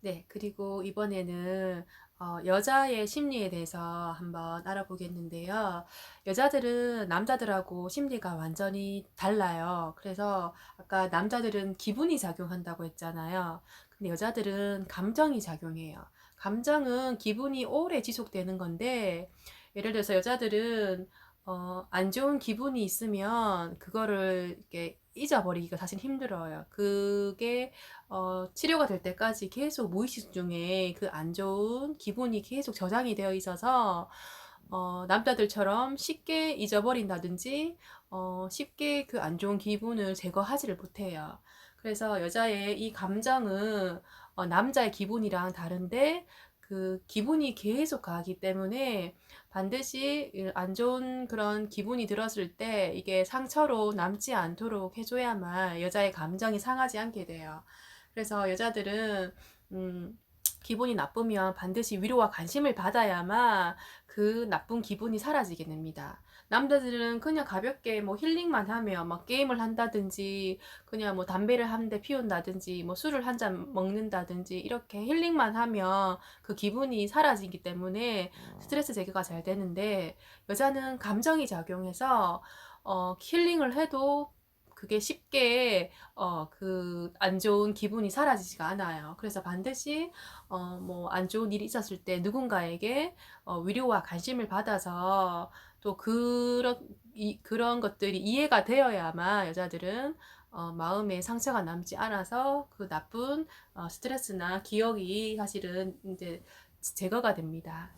네, 그리고 이번에는 어, 여자의 심리에 대해서 한번 알아보겠는데요. 여자들은 남자들하고 심리가 완전히 달라요. 그래서 아까 남자들은 기분이 작용한다고 했잖아요. 근데 여자들은 감정이 작용해요. 감정은 기분이 오래 지속되는 건데, 예를 들어서 여자들은 어, 안 좋은 기분이 있으면 그거를 이렇게 잊어버리기가 사실 힘들어요. 그게 어, 치료가 될 때까지 계속 무의식 중에 그 안 좋은 기분이 계속 저장이 되어 있어서 어, 남자들처럼 쉽게 잊어버린다든지 어, 쉽게 그 안 좋은 기분을 제거하지를 못해요. 그래서 여자의 이 감정은 어, 남자의 기분이랑 다른데 그 기분이 계속 가기 때문에 반드시 안 좋은 그런 기분이 들었을 때 이게 상처로 남지 않도록 해줘야만 여자의 감정이 상하지 않게 돼요. 그래서 여자들은 음, 기분이 나쁘면 반드시 위로와 관심을 받아야만 그 나쁜 기분이 사라지게 됩니다. 남자들은 그냥 가볍게 뭐 힐링만 하면 막 게임을 한다든지 그냥 뭐 담배를 한 대 피운다든지 뭐 술을 한 잔 먹는다든지 이렇게 힐링만 하면 그 기분이 사라지기 때문에 스트레스 제거가 잘 되는데 여자는 감정이 작용해서 어 힐링을 해도 그게 쉽게 어 그 안 좋은 기분이 사라지지가 않아요. 그래서 반드시 어 뭐 안 좋은 일이 있었을 때 누군가에게 어 위로와 관심을 받아서 또 그런 이 그런 것들이 이해가 되어야만 여자들은 어 마음에 상처가 남지 않아서 그 나쁜 어 스트레스나 기억이 사실은 인제 제거가 됩니다.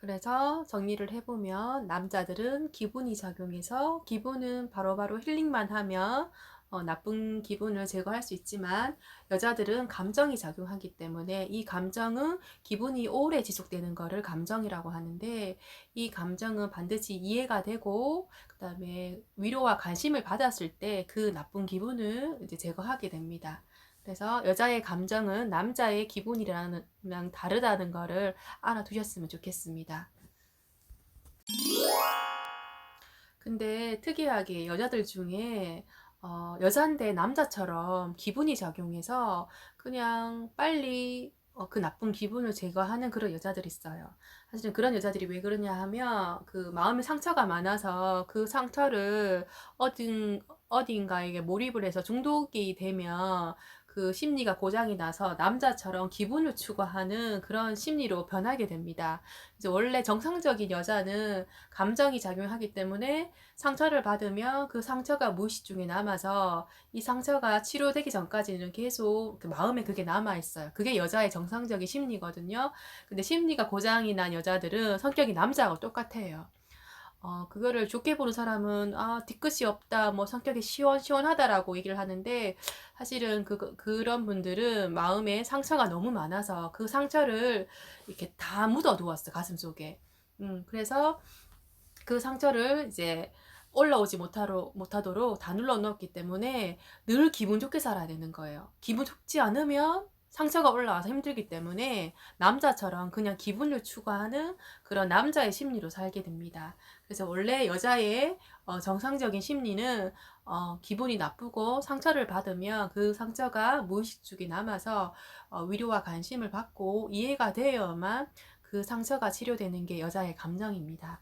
그래서 정리를 해보면 남자들은 기분이 작용해서 기분은 바로바로 힐링만 하면 어, 나쁜 기분을 제거할 수 있지만 여자들은 감정이 작용하기 때문에 이 감정은 기분이 오래 지속되는 것을 감정이라고 하는데 이 감정은 반드시 이해가 되고 그다음에 위로와 관심을 받았을 때 그 나쁜 기분을 이제 제거하게 됩니다. 그래서 여자의 감정은 남자의 기분이랑 다르다는 것을 알아두셨으면 좋겠습니다. 근데 특이하게 여자들 중에 어, 여잔데 남자처럼 기분이 작용해서 그냥 빨리 어, 그 나쁜 기분을 제거하는 그런 여자들이 있어요. 사실은 그런 여자들이 왜 그러냐 하면 그 마음에 상처가 많아서 그 상처를 어딘 어딘가에게 몰입을 해서 중독이 되면 그 심리가 고장이 나서 남자처럼 기분을 추구하는 그런 심리로 변하게 됩니다. 이제 원래 정상적인 여자는 감정이 작용하기 때문에 상처를 받으면 그 상처가 무의식 중에 남아서 이 상처가 치료되기 전까지는 계속 그 마음에 그게 남아 있어요. 그게 여자의 정상적인 심리거든요. 근데 심리가 고장이 난 여자들은 성격이 남자하고 똑같아요. 어, 그거를 좋게 보는 사람은, 아, 뒤끝이 없다, 뭐, 성격이 시원시원하다라고 얘기를 하는데, 사실은 그, 그런 분들은 마음에 상처가 너무 많아서 그 상처를 이렇게 다 묻어 두었어, 가슴 속에. 음, 그래서 그 상처를 이제 올라오지 못하로, 못하도록 다 눌러 놓았기 때문에 늘 기분 좋게 살아야 되는 거예요. 기분 좋지 않으면 상처가 올라와서 힘들기 때문에 남자처럼 그냥 기분을 추구하는 그런 남자의 심리로 살게 됩니다. 그래서 원래 여자의 어, 정상적인 심리는 어, 기분이 나쁘고 상처를 받으면 그 상처가 무의식 중에 남아서 어, 위로와 관심을 받고 이해가 되어야만 그 상처가 치료되는 게 여자의 감정입니다.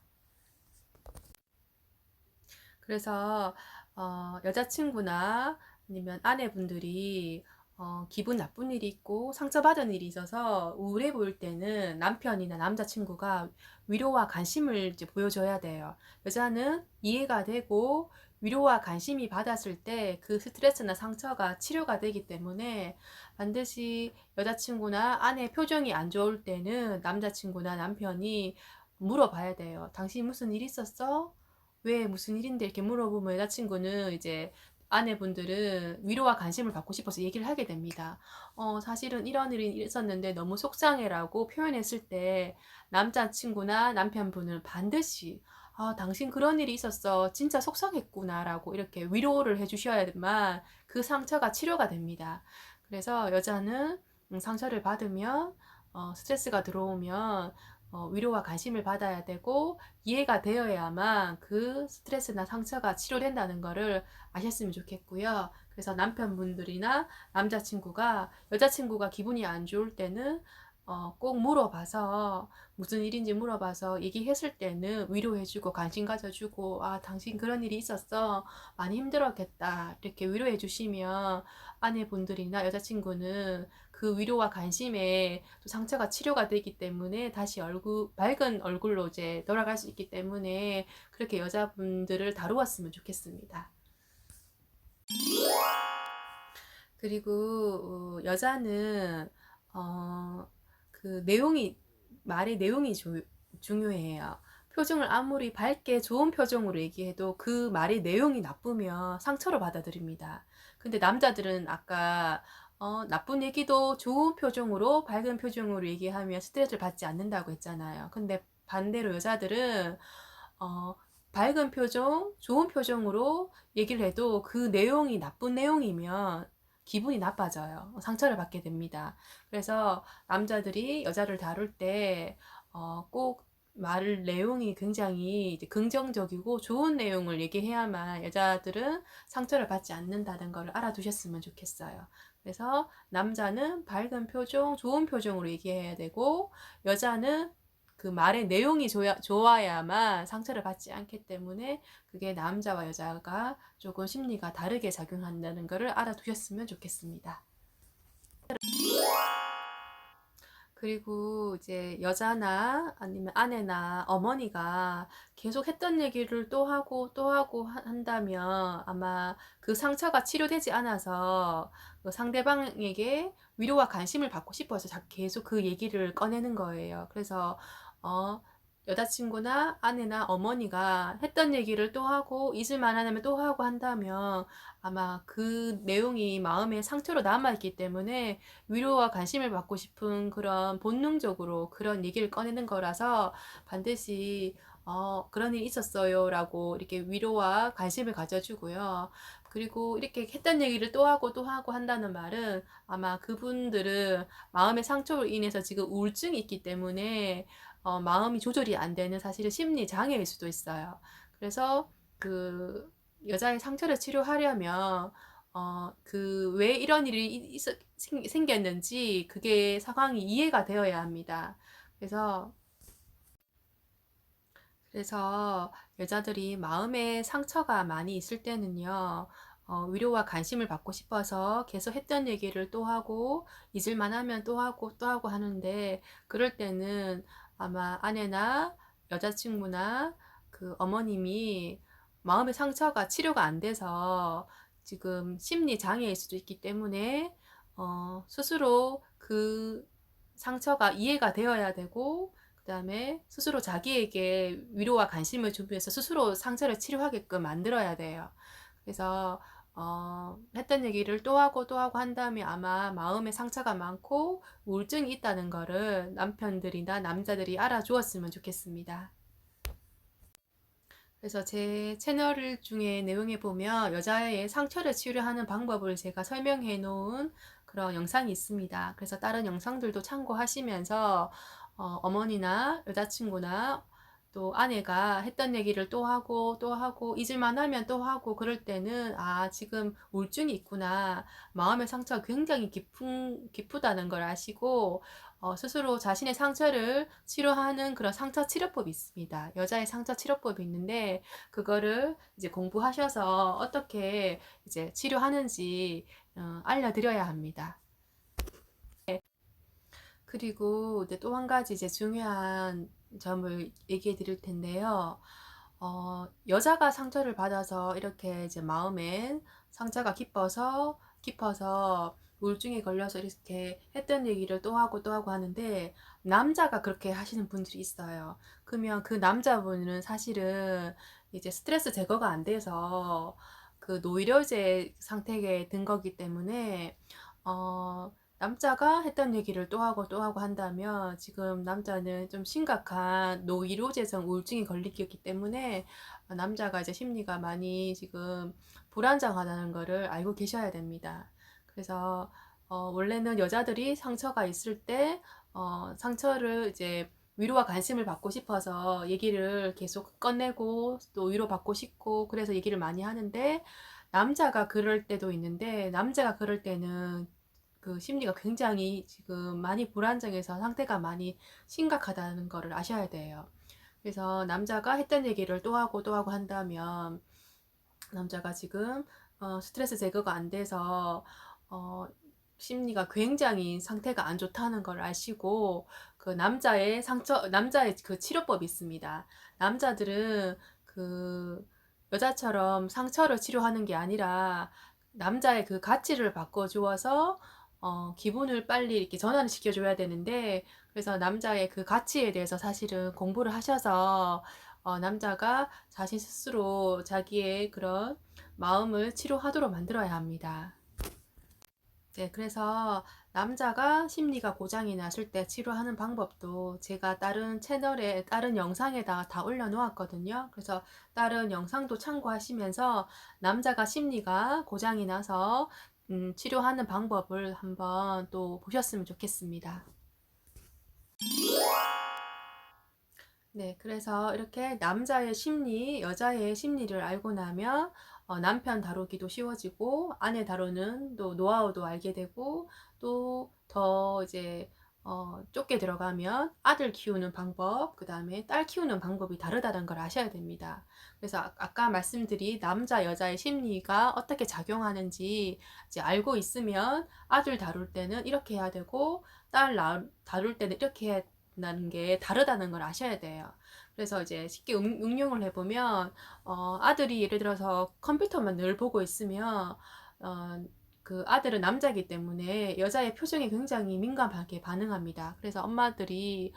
그래서 어, 여자친구나 아니면 아내분들이 어, 기분 나쁜 일이 있고 상처받은 일이 있어서 우울해 보일 때는 남편이나 남자친구가 위로와 관심을 이제 보여줘야 돼요. 여자는 이해가 되고 위로와 관심이 받았을 때 그 스트레스나 상처가 치료가 되기 때문에 반드시 여자친구나 아내 표정이 안 좋을 때는 남자친구나 남편이 물어봐야 돼요. 당신 무슨 일 있었어? 왜 무슨 일인데 이렇게 물어보면 여자친구는 이제 아내분들은 위로와 관심을 받고 싶어서 얘기를 하게 됩니다. 어, 사실은 이런 일이 있었는데 너무 속상해라고 표현했을 때 남자친구나 남편분은 반드시 아, 당신 그런 일이 있었어. 진짜 속상했구나라고 이렇게 위로를 해 주셔야만 그 상처가 치료가 됩니다. 그래서 여자는 음, 상처를 받으면 어, 스트레스가 들어오면 어, 위로와 관심을 받아야 되고 이해가 되어야만 그 스트레스나 상처가 치료된다는 것을 아셨으면 좋겠고요. 그래서 남편분들이나 남자친구가 여자친구가 기분이 안 좋을 때는 어, 꼭 물어봐서 무슨 일인지 물어봐서 얘기했을 때는 위로해주고 관심 가져주고 아 당신 그런 일이 있었어 많이 힘들었겠다 이렇게 위로해 주시면 아내분들이나 여자친구는 그 위로와 관심에 또 상처가 치료가 되기 때문에 다시 얼굴 밝은 얼굴로 이제 돌아갈 수 있기 때문에 그렇게 여자분들을 다루었으면 좋겠습니다. 그리고 어, 여자는 어, 그 내용이 말의 내용이 조, 중요해요. 표정을 아무리 밝게 좋은 표정으로 얘기해도 그 말의 내용이 나쁘면 상처로 받아들입니다. 근데 남자들은 아까 어, 나쁜 얘기도 좋은 표정으로 밝은 표정으로 얘기하면 스트레스를 받지 않는다고 했잖아요. 근데 반대로 여자들은 어, 밝은 표정, 좋은 표정으로 얘기를 해도 그 내용이 나쁜 내용이면 기분이 나빠져요. 상처를 받게 됩니다. 그래서 남자들이 여자를 다룰 때, 어, 꼭말 내용이 굉장히 긍정적이고 좋은 내용을 얘기해야만 여자들은 상처를 받지 않는다는 걸 알아두셨으면 좋겠어요. 그래서 남자는 밝은 표정, 좋은 표정으로 얘기해야 되고, 여자는 그 말의 내용이 좋아, 좋아야만 상처를 받지 않기 때문에 그게 남자와 여자가 조금 심리가 다르게 작용한다는 것을 알아두셨으면 좋겠습니다. 그리고 이제 여자나 아니면 아내나 어머니가 계속 했던 얘기를 또 하고 또 하고 하- 한다면 아마 그 상처가 치료되지 않아서 그 상대방에게 위로와 관심을 받고 싶어서 자- 계속 그 얘기를 꺼내는 거예요. 그래서 어, 여자친구나 아내나 어머니가 했던 얘기를 또 하고 잊을만 하면 또 하고 한다면 아마 그 내용이 마음에 상처로 남아있기 때문에 위로와 관심을 받고 싶은 그런 본능적으로 그런 얘기를 꺼내는 거라서 반드시 어, 그런 일이 있었어요 라고 이렇게 위로와 관심을 가져주고요. 그리고 이렇게 했던 얘기를 또 하고 또 하고 한다는 말은 아마 그분들은 마음의 상처로 인해서 지금 우울증이 있기 때문에 어, 마음이 조절이 안 되는 사실은 심리 장애일 수도 있어요. 그래서 그 여자의 상처를 치료하려면 어, 그 왜 이런 일이 있, 생, 생겼는지 그게 상황이 이해가 되어야 합니다. 그래서 그래서 여자들이 마음에 상처가 많이 있을 때는요, 어, 위로와 관심을 받고 싶어서 계속 했던 얘기를 또 하고, 잊을만 하면 또 하고 또 하고 하는데, 그럴 때는 아마 아내나 여자친구나 그 어머님이 마음의 상처가 치료가 안 돼서 지금 심리 장애일 수도 있기 때문에 어, 스스로 그 상처가 이해가 되어야 되고 그다음에 스스로 자기에게 위로와 관심을 주면서 스스로 상처를 치료하게끔 만들어야 돼요. 그래서 어, 했던 얘기를 또 하고 또 하고 한 다음에 아마 마음에 상처가 많고 우울증이 있다는 거를 남편들이나 남자들이 알아주었으면 좋겠습니다. 그래서 제 채널 중에 내용에 보면 여자의 상처를 치료하는 방법을 제가 설명해 놓은 그런 영상이 있습니다. 그래서 다른 영상들도 참고하시면서 어, 어머니나 여자친구나 또 아내가 했던 얘기를 또 하고 또 하고 잊을만 하면 또 하고 그럴 때는 아 지금 우울증이 있구나 마음의 상처가 굉장히 깊은 깊다는 걸 아시고 어, 스스로 자신의 상처를 치료하는 그런 상처 치료법이 있습니다. 여자의 상처 치료법이 있는데 그거를 이제 공부하셔서 어떻게 이제 치료하는지 어, 알려드려야 합니다. 그리고 이제 또한 가지 이제 중요한 점을 얘기해 드릴 텐데요. 어, 여자가 상처를 받아서 이렇게 이제 마음에 상처가 깊어서, 깊어서 우울증에 걸려서 이렇게 했던 얘기를 또 하고 또 하고 하는데, 남자가 그렇게 하시는 분들이 있어요. 그러면 그 남자분은 사실은 이제 스트레스 제거가 안 돼서 그 노이로제 상태에 든 거기 때문에, 어, 남자가 했던 얘기를 또 하고 또 하고 한다면 지금 남자는 좀 심각한 노이로제성 우울증이 걸리기 때문에 남자가 이제 심리가 많이 지금 불안정하다는 거를 알고 계셔야 됩니다. 그래서 어, 원래는 여자들이 상처가 있을 때 어, 상처를 이제 위로와 관심을 받고 싶어서 얘기를 계속 꺼내고 또 위로받고 싶고 그래서 얘기를 많이 하는데 남자가 그럴 때도 있는데 남자가 그럴 때는 그 심리가 굉장히 지금 많이 불안정해서 상태가 많이 심각하다는 거를 아셔야 돼요. 그래서 남자가 했던 얘기를 또 하고 또 하고 한다면 남자가 지금 어, 스트레스 제거가 안 돼서 어, 심리가 굉장히 상태가 안 좋다는 걸 아시고 그 남자의 상처 남자의 그 치료법이 있습니다. 남자들은 그 여자처럼 상처를 치료하는 게 아니라 남자의 그 가치를 바꿔 주어서 어, 기분을 빨리 이렇게 전환을 시켜줘야 되는데 그래서 남자의 그 가치에 대해서 사실은 공부를 하셔서 어, 남자가 자신 스스로 자기의 그런 마음을 치료하도록 만들어야 합니다. 네, 그래서 남자가 심리가 고장이 났을 때 치료하는 방법도 제가 다른 채널에, 다른 영상에다가 다 올려놓았거든요. 그래서 다른 영상도 참고하시면서 남자가 심리가 고장이 나서 음, 치료하는 방법을 한번 또 보셨으면 좋겠습니다. 네, 그래서 이렇게 남자의 심리, 여자의 심리를 알고 나면 어, 남편 다루기도 쉬워지고 아내 다루는 또 노하우도 알게 되고 또 더 이제 어, 좁게 들어가면 아들 키우는 방법, 그 다음에 딸 키우는 방법이 다르다는 걸 아셔야 됩니다. 그래서 아, 아까 말씀드린 남자, 여자의 심리가 어떻게 작용하는지 이제 알고 있으면 아들 다룰 때는 이렇게 해야 되고 딸 다룰 때는 이렇게 해야 하는 게 다르다는 걸 아셔야 돼요. 그래서 이제 쉽게 응, 응용을 해보면 어, 아들이 예를 들어서 컴퓨터만 늘 보고 있으면 어, 그 아들은 남자이기 때문에 여자의 표정에 굉장히 민감하게 반응합니다. 그래서 엄마들이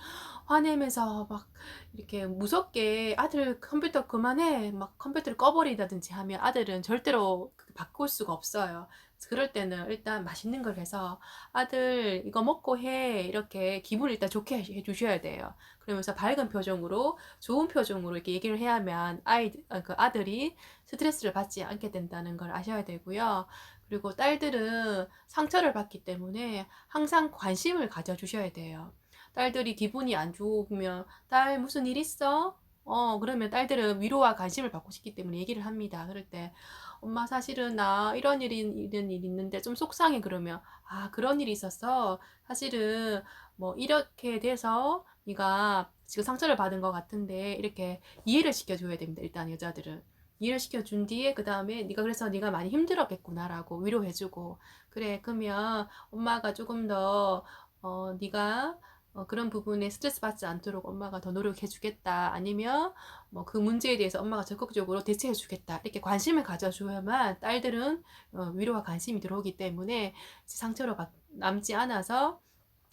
화내면서 막 이렇게 무섭게 아들 컴퓨터 그만해 막 컴퓨터를 꺼버리다든지 하면 아들은 절대로 바꿀 수가 없어요. 그럴 때는 일단 맛있는 걸 해서 아들 이거 먹고 해 이렇게 기분을 일단 좋게 해 주셔야 돼요. 그러면서 밝은 표정으로 좋은 표정으로 이렇게 얘기를 해야만 아이 어, 그 아들이 스트레스를 받지 않게 된다는 걸 아셔야 되고요. 그리고 딸들은 상처를 받기 때문에 항상 관심을 가져주셔야 돼요. 딸들이 기분이 안 좋으면 딸 무슨 일 있어? 어 그러면 딸들은 위로와 관심을 받고 싶기 때문에 얘기를 합니다. 그럴 때 엄마 사실은 나 이런 일이 이런 일 있는데 좀 속상해 그러면 아 그런 일이 있었어 사실은 뭐 이렇게 돼서 네가 지금 상처를 받은 것 같은데 이렇게 이해를 시켜줘야 됩니다 일단 여자들은 이해를 시켜준 뒤에 그 다음에 네가 그래서 네가 많이 힘들었겠구나라고 위로해주고 그래 그러면 엄마가 조금 더 어, 네가 어, 그런 부분에 스트레스 받지 않도록 엄마가 더 노력해 주겠다. 아니면 뭐 그 문제에 대해서 엄마가 적극적으로 대처해 주겠다. 이렇게 관심을 가져줘야만 딸들은 어, 위로와 관심이 들어오기 때문에 상처로 남지 않아서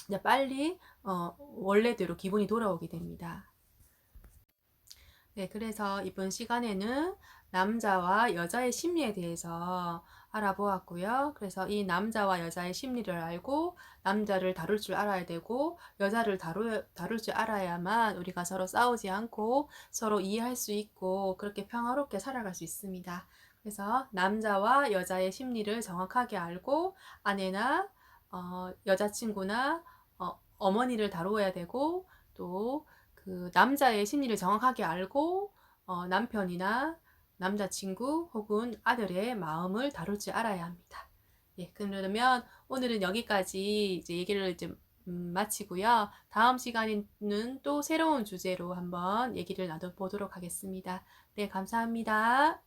이제 빨리 어, 원래대로 기분이 돌아오게 됩니다. 네, 그래서 이번 시간에는 남자와 여자의 심리에 대해서 알아보았고요. 그래서 이 남자와 여자의 심리를 알고 남자를 다룰 줄 알아야 되고 여자를 다룰, 다룰 줄 알아야만 우리가 서로 싸우지 않고 서로 이해할 수 있고 그렇게 평화롭게 살아갈 수 있습니다. 그래서 남자와 여자의 심리를 정확하게 알고 아내나 어, 여자친구나 어, 어머니를 다루어야 되고 또 그 남자의 심리를 정확하게 알고 어, 남편이나 남자친구 혹은 아들의 마음을 다룰 줄 알아야 합니다. 예, 그러면 오늘은 여기까지 이제 얘기를 이제 음, 마치고요. 다음 시간에는 또 새로운 주제로 한번 얘기를 나눠보도록 하겠습니다. 네, 감사합니다.